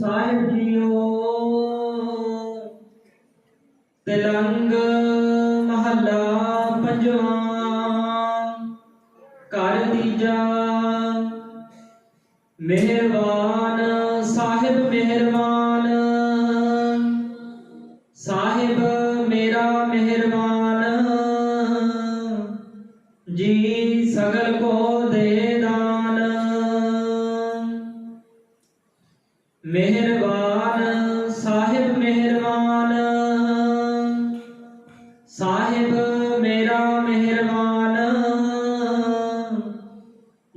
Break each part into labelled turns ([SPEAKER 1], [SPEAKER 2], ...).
[SPEAKER 1] ਸਾਹਿਬ JIO. Tilang ਮਹੱਲਾ ਪੰਜਵਾਂ। ਘਰ ਤੀਜਾ। ਮਿਹਰਬਾਨ ਸਾਹਿਬ ਮਿਹਰਬਾਨ। ਸਾਹਿਬ ਮੇਰਾ ਮਿਹਰਬਾਨ। ਜੀ ਸਗਲ ਕੋ ਮਿਹਰਬਾਨ, ਸਾਹਿਬ ਮਿਹਰਬਾਨ। ਸਾਹਿਬ ਮੇਰਾ ਮਿਹਰਬਾਨ।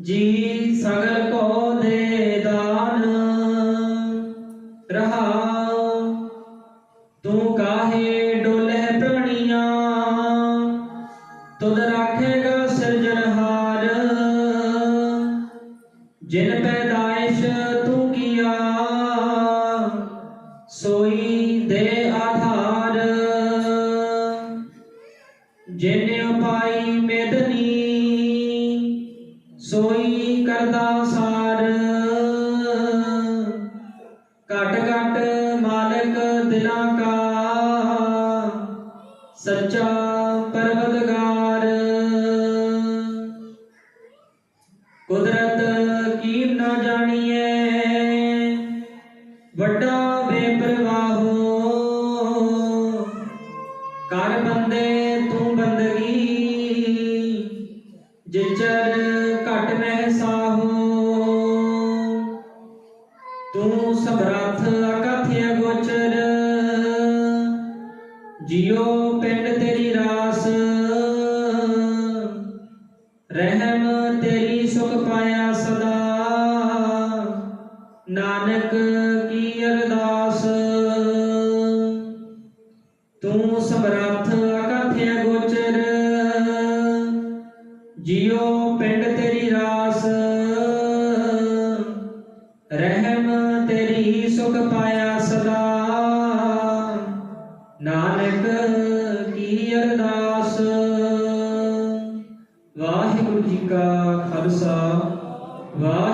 [SPEAKER 1] ਜੀ ਸਗਲ ਕੋ ਦੇ ਦਾਨ। ਰਹਾਉ ਤੂੰ ਕਾਹੇ ਡੋਲੇ ਪ੍ਰਾਣੀਆਂ? ਤੁਧ ਰਾਖੇਗਾ ਸਿਰਜਣਹਾਰ। ਜਿਨ ਪੈਦਾਇਸ਼ ਤੂੰ ਸੋਈ ਦੇ ਆਧਾਰ। ਜਿਨ ਉਪਾਈ ਮੇਦਨੀ ਸੋਈ ਕਰਦਾ ਸਾਰ। ਘਟ ਘਟ ਮਾਲਕ ਦਿਲਾਂ ਕਾ, ਸੱਚਾ ਪਰਵਦਗਾਰ ਕੁਦਰਤ ਕੀ ਨਾ ਜਾਣੀਏ ਵੱਡਾ ਕਰ ਬੰਦੇ ਤੂੰ ਬੰਦਗੀ। ਜਿਚਰ ਘਟ ਨਹਿ ਸਾਹੋ ਤੂੰ ਸਮਰੱਥ ਅਕਥ ਗੋਚਰ। ਜਿਉ ਪਿੰਡ ਤੇਰੀ ਰਾਸ, ਰਹਿਮ ਤੇਰੀ ਸੁਖ ਪਾਇਆ ਸਦਾ। ਨਾਨਕ ਕੀ ਅਰਦਾਸ ਤੂੰ ਸਮਰੱਥ ਅਕਥ ਅਗੋਚਰ ਜਿਉ ਪਿੰਡ ਤੇਰੀ ਰਾਸ। ਰਹਿਮ ਤੇਰੀ ਸੁਖ ਪਾਇਆ ਸਦਾ। ਨਾਨਕ ਕੀ ਅਰਦਾਸ। ਵਾਹਿਗੁਰੂ ਜੀ ਕਾ ਖਾਲਸਾ। ਵਾਹਿ